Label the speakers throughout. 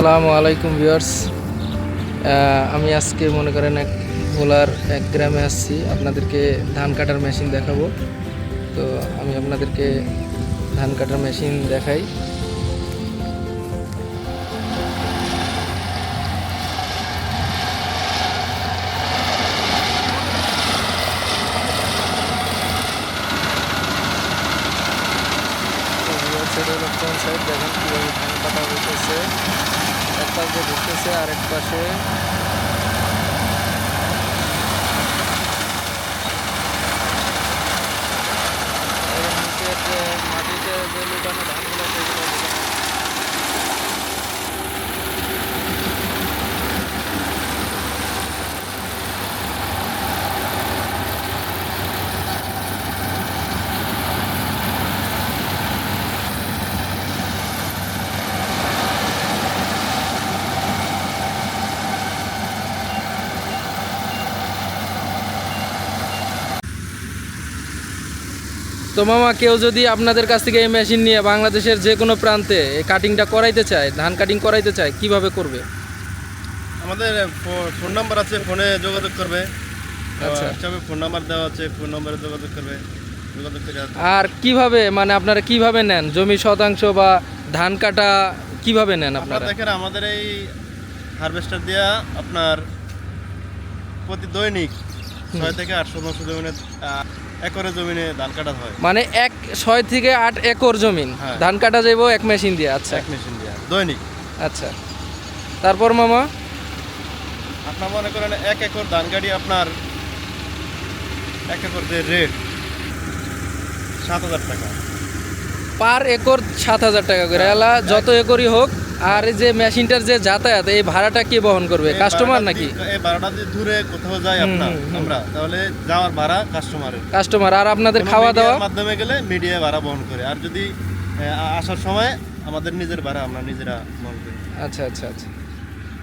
Speaker 1: আসসালামু আলাইকুম ভিউয়ার্স। আমি আজকে মনে করেন এক ভোলার এক গ্রামে আসছি। আপনাদেরকে ধান কাটার মেশিন দেখাবো। তো আমি আপনাদেরকে ধান কাটার মেশিন দেখাই। পাশ দিয়ে ঢুকতেছে আর এক পাশে মাটিতে যে লুকানো ধানগুলো সেগুলো লুকানো তো মামা কেউ যদি আপনাদের কাছ থেকে এই মেশিন নিয়ে বাংলাদেশের যে কোনো প্রান্তে কাটিংটা করাইতে চায় ধান কাটিং করাইতে চায় কীভাবে করবে?
Speaker 2: আমাদের ফোন নাম্বার আছে ফোনে যোগাযোগ করবে।
Speaker 1: আচ্ছা।
Speaker 2: ফোন নাম্বার দেওয়া আছে ফোন নাম্বারে যোগাযোগ করবে
Speaker 1: আর কীভাবে মানে আপনারা কীভাবে নেন? জমি শতাংশ বা ধান কাটা কীভাবে নেন
Speaker 2: আপনারা দেখেন আমাদের এই হারভেস্টার দিয়া আপনার প্রতি দৈনিক ছয় থেকে আটশো নশো জমিনে আহ, একরে জমিনে ধান কাটা হয়।
Speaker 1: মানে এক ছয় থেকে আট একর জমিন।
Speaker 2: হ্যাঁ।
Speaker 1: ধান কাটা যাইব এক মেশিন দিয়ে আচ্ছা।
Speaker 2: এক মেশিন দিয়া দৈনিক।
Speaker 1: আচ্ছা। তারপর মামা?
Speaker 2: আপনার মনে করেন এক একর ধান গাড়ি আপনার এক একর যে রেট সাত হাজার টাকা।
Speaker 1: পার একর সাত হাজার টাকা করে। এলা যত একরই হোক আর এই যে মেশিনটার যে যাতায়াত এই ভাড়াটা কে বহন করবে? কাস্টমার নাকি?
Speaker 2: এই ভাড়াটা যদি দূরে কোথাও যাই আপনার। আমরা। তাহলে যাওয়ার ভাড়া কাস্টমারের
Speaker 1: কাস্টমার আর আপনাদের খাওয়া দাওয়া
Speaker 2: মাধ্যমে গেলে মিডিয়া ভাড়া বহন করে। আর যদি আসার সময় আমাদের নিজের ভাড়া আমরা নিজেরা বহন করি।
Speaker 1: আচ্ছা আচ্ছা আচ্ছা।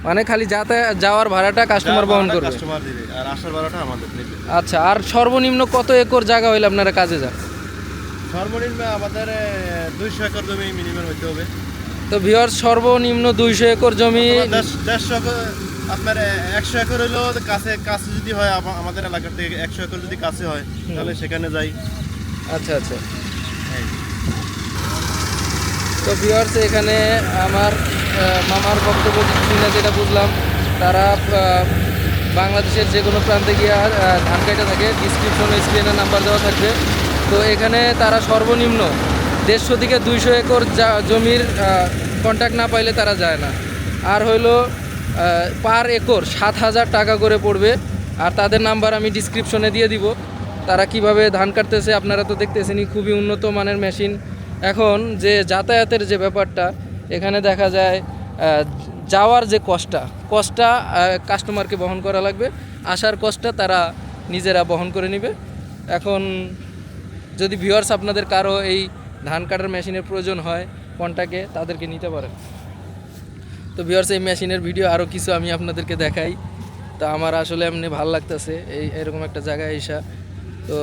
Speaker 1: মানে খালি যাতায়াত যাওয়ার ভাড়াটা কাস্টমার বহন করবে?
Speaker 2: কাস্টমার দিবে আর আসার ভাড়াটা আমাদের নিবে
Speaker 1: আচ্ছা আর সর্বনিম্ন কত একর জায়গা হইলে আপনারা কাজে যান?
Speaker 2: সর্বনিম্ন আমাদের দুইশো একর জমি মিনিমাম হইতে হবে।
Speaker 1: তো ভিওর সর্বনিম্ন দুইশো একর জমি।
Speaker 2: দেড়শো একর আপনার একশো একর হইলেও কাছে কাছে যদি হয় আমাদের এলাকার থেকে একশো একর যদি কাছে হয় তাহলে সেখানে যাই।
Speaker 1: আচ্ছা আচ্ছা। তো ভিওর্স এখানে আমার মামার বক্তব্য শুনে যেটা বুঝলাম তারা বাংলাদেশের যে কোনো প্রান্তে গিয়ে আহ, ধান কাটা থাকে। ডিসক্রিপশনে স্ক্রিনে নাম্বার দেওয়া থাকবে। তো এখানে তারা সর্বনিম্ন দেড়শো থেকে দুইশো একর জমির কন্ট্যাক্ট না পাইলে তারা যায় না। আর হইল পার একর সাত হাজার টাকা করে পড়বে। আর তাদের নাম্বার আমি ডিসক্রিপশনে দিয়ে দিব। তারা কীভাবে ধান কাটতেছে আপনারা তো দেখতেছেনই, খুবই উন্নত মানের মেশিন এখন যে যাতায়াতের যে ব্যাপারটা, এখানে দেখা যায় যাওয়ার যে কষ্টটা কষ্টটা কাস্টমারকে বহন করা লাগবে। আসার কষ্টটা তারা নিজেরা বহন করে নেবে। এখন যদি ভিউয়ার্স আপনাদের কারও এই ধান কাটার মেশিনের প্রয়োজন হয় কন্টাকে, তাদেরকে নিতে পারেন। তো ভিউয়ার্স এই মেশিনের ভিডিও আরও কিছু আমি আপনাদেরকে দেখাই। তো আমার আসলে এমনি ভালো লাগতেছে এই, এরকম একটা জায়গায় এসা। তো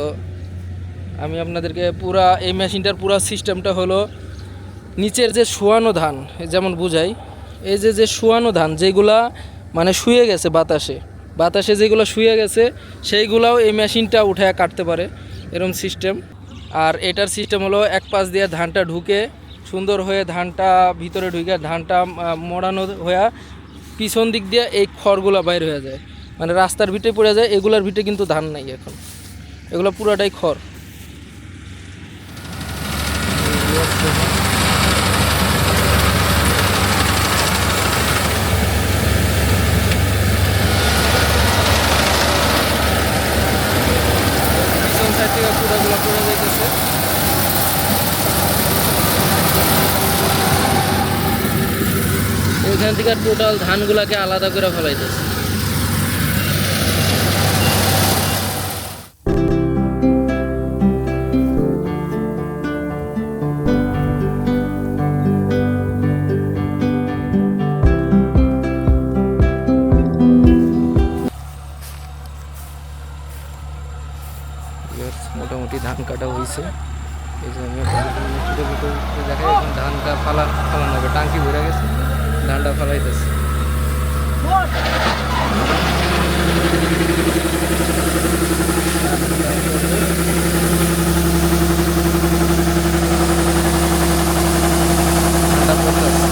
Speaker 1: আমি আপনাদেরকে পুরা, এই মেশিনটার পুরা সিস্টেমটা হলো নিচের যে শোয়ানো ধান যেমন বুঝাই, এই যে যে শোয়ানো ধান, যেগুলা মানে শুয়ে গেছে বাতাসে বাতাসে যেগুলো শুয়ে গেছে, সেইগুলাও এই মেশিনটা উঠে কাটতে পারে এরকম সিস্টেম আর এটার সিস্টেম হলো এক পাশ দিয়ে ধানটা ঢুকে সুন্দর হয়ে ধানটা ভিতরে ঢুকে ধানটা মোড়ানো হয়ে পিছন দিক দিয়ে এই খড়গুলো বাইর হয়ে যায়। মানে রাস্তার ভিটে পড়ে যায়, এগুলার ভিটে কিন্তু ধান নাই এখন। এগুলো পুরাটাই খড় পিছন সাইড থেকে যেতেছে এখান থেকে টোটাল ধানগুলাকে আলাদা করে ফেলাইতেছে। হয়েছে। এই জন্য দেখা এখন ধানটা ফালা ফালানো হবে। টাঙ্কি ভরে গেছে, ধানটা ফেলাইতেছে। ধানটা পড়তেছে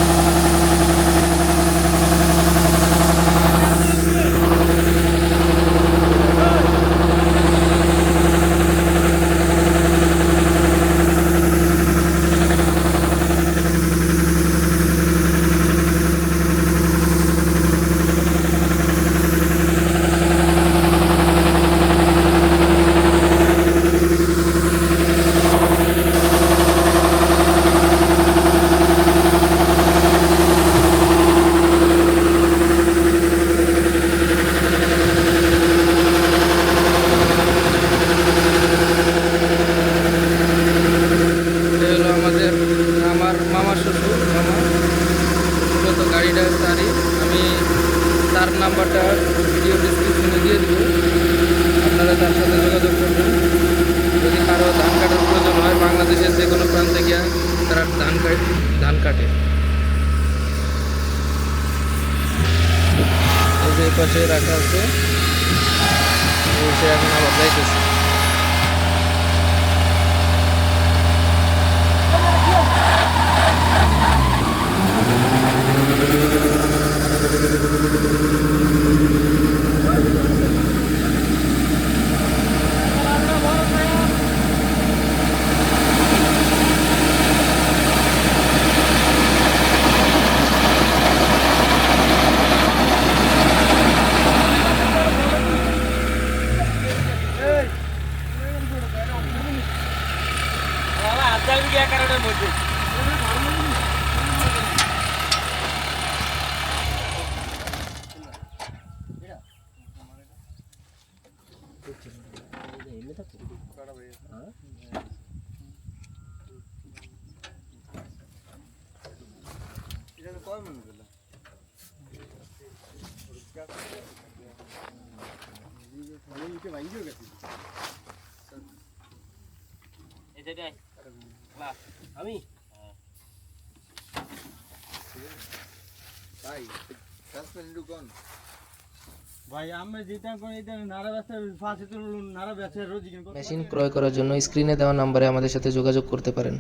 Speaker 1: এটা হলো আমাদের আমার মামা শ্বশুর মামা মূলত গাড়িটা তারই আমি তার নাম্বারটা ভিডিও ডিসক্রিপশনে দিয়ে দিব আপনারা তার সাথে যোগাযোগ করবেন যদি কারও ধান কাটার প্রয়োজন হয় বাংলাদেশের যে কোনো প্রান্তে গিয়া তারা ধান কাটে ধান কাটে। এই পাশে রাখা আছে এখন আবার যাইতেছে।
Speaker 3: আমি ভাই আমি যেটা কোন এটা নারা ব্যবসা ফাঁসি তো নারা ব্যবসা রোজ
Speaker 1: মেশিন ক্রয় করার জন্য স্ক্রিনে দেওয়া নম্বরে আমাদের সাথে যোগাযোগ করতে পারেন।